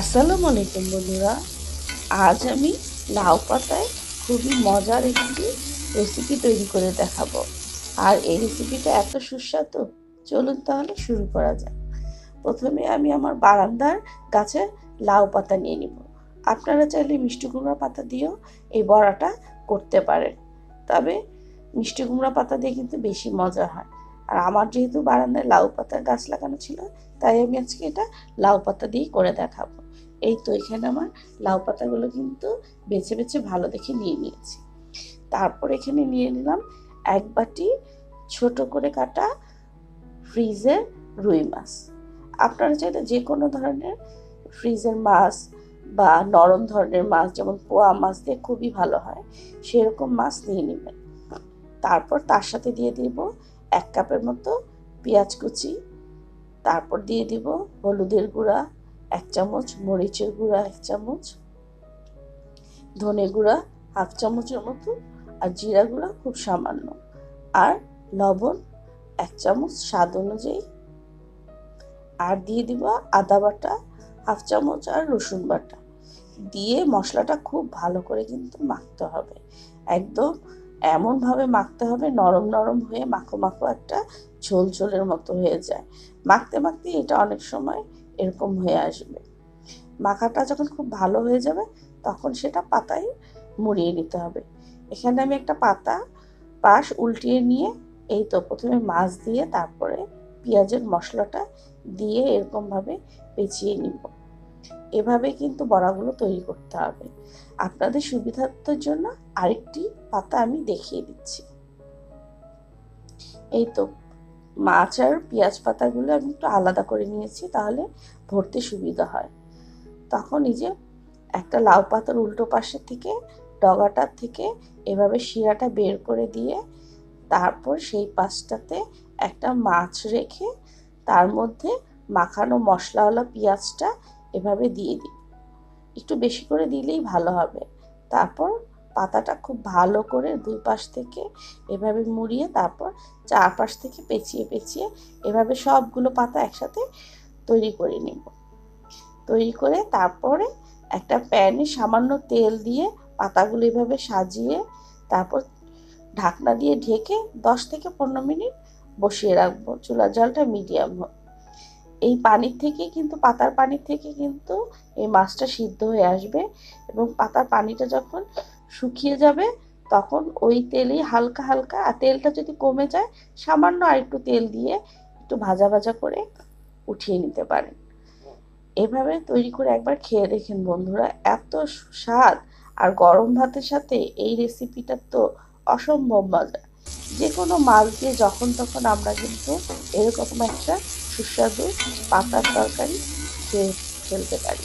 আসসালামু আলাইকুম বন্ধুরা। আজ আমি লাউ পাতায় খুবই মজার একটি রেসিপি তৈরি করে দেখাবো। আর এই রেসিপিটা এত সুস্বাদু, চলুন তাহলে শুরু করা যাক। প্রথমে আমি আমার বারান্দার গাছে লাউ পাতা নিয়ে নিব। আপনারা চাইলে মিষ্টি কুমড়া পাতা দিয়েও এই বড়াটা করতে পারেন। তবে মিষ্টি কুমড়া পাতা দিয়ে কিন্তু বেশি মজা হয়। আর আমার যেহেতু বারান্দায় লাউ পাতার গাছ লাগানো ছিল, তাই আমি আজকে এটা লাউ পাতা দিয়েই করে দেখাবো। এই তো এখানে আমার লাউ পাতাগুলো কিন্তু বেছে বেছে ভালো দেখে নিয়ে নিয়েছি। তারপর এখানে নিয়ে নিলাম এক বাটি ছোট করে কাটা ফ্রিজের রুই মাছ। আপনারা চাইলে যে কোনো ধরনের ফ্রিজের মাছ বা নরম ধরনের মাছ, যেমন পোয়া মাছ দিয়ে খুবই ভালো হয়, সেরকম মাছ নিয়ে নেবেন। তারপর তার সাথে দিয়ে দিব এক কাপের মতো পেঁয়াজ কুচি। তারপর দিয়ে দিব হলুদের গুঁড়া এক চামচ, মরিচের গুঁড়া এক চামচ, ধনে গুঁড়া হাফ চামচের মতো আর জিরা গুঁড়া খুব সামান্য। আর লবণ এক চামচ স্বাদ অনুযায়ী। আর দিয়ে দিব আদা বাটা হাফ চামচ আর রসুন বাটা। দিয়ে মশলাটা খুব ভালো করে কিন্তু মাখতে হবে। একদম এমনভাবে মাখতে হবে নরম নরম হয়ে মাখো মাখো একটা ঝোল ঝোলের মতো হয়ে যায়। মাখতে মাখতে এটা অনেক সময় এরকম হয়ে আসবে। মাখাটা যখন খুব ভালো হয়ে যাবে, তখন সেটা পাতায় মুড়িয়ে নিতে হবে। এখানে আমি একটা পাতা পাশ উল্টিয়ে নিয়ে, এই তো প্রথমে মাছ দিয়ে তারপরে পেঁয়াজের মশলাটা দিয়ে এরকমভাবে পেঁচিয়ে নিব। এভাবে কিন্তু বড়াগুলো তৈরি করতে হবে। আপনাদের সুবিধার্থের জন্য আরেকটি পাতা আমি দেখিয়ে দিচ্ছি। এই তো মাছ আর পেঁয়াজ পাতাগুলো আমি একটু আলাদা করে নিয়েছি, তাহলে ভরতে সুবিধা হয়। তখন এই যে একটা লাউ পাতার উল্টো পাশে থেকে ডগাটার থেকে এভাবে শিরাটা বের করে দিয়ে তারপর সেই পাশটাতে একটা মাছ রেখে তার মধ্যে মাখানো মশলাওয়ালা পেঁয়াজটা এভাবে দিয়ে দিই। একটু বেশি করে দিলেই ভালো হবে। তারপর পাতাটা খুব ভালো করে দুই পাশ থেকে এভাবে মুড়িয়ে তারপর চারপাশ থেকে পেঁচিয়ে পেঁচিয়ে এভাবে সবগুলো পাতা একসাথে তৈরি করে নিব। তৈরি করে তারপরে একটা প্যানে সামান্য তেল দিয়ে পাতাগুলো এভাবে সাজিয়ে তারপর ঢাকনা দিয়ে ঢেকে দশ থেকে পনেরো মিনিট বসিয়ে রাখব। চুলার জলটা মিডিয়াম হোক। এই পানির থেকে কিন্তু, পাতার পানির থেকে কিন্তু এই মাছটা সিদ্ধ হয়ে আসবে এবং পাতার পানিটা যখন শুকিয়ে যাবে, তখন ওই তেলেই হালকা হালকা, আর তেলটা যদি কমে যায়, সামান্য আর একটু তেল দিয়ে একটু ভাজা ভাজা করে উঠিয়ে নিতে পারেন। এভাবে তৈরি করে একবার খেয়ে দেখেন বন্ধুরা, এত স্বাদ! আর গরম ভাতের সাথে এই রেসিপিটা তো অসম্ভব মজা। যে কোনো মাছ দিয়ে যখন তখন আমরা কিন্তু এরকম একটা সুস্বাদু পাতার তরকারি খেয়ে ফেলতে পারি।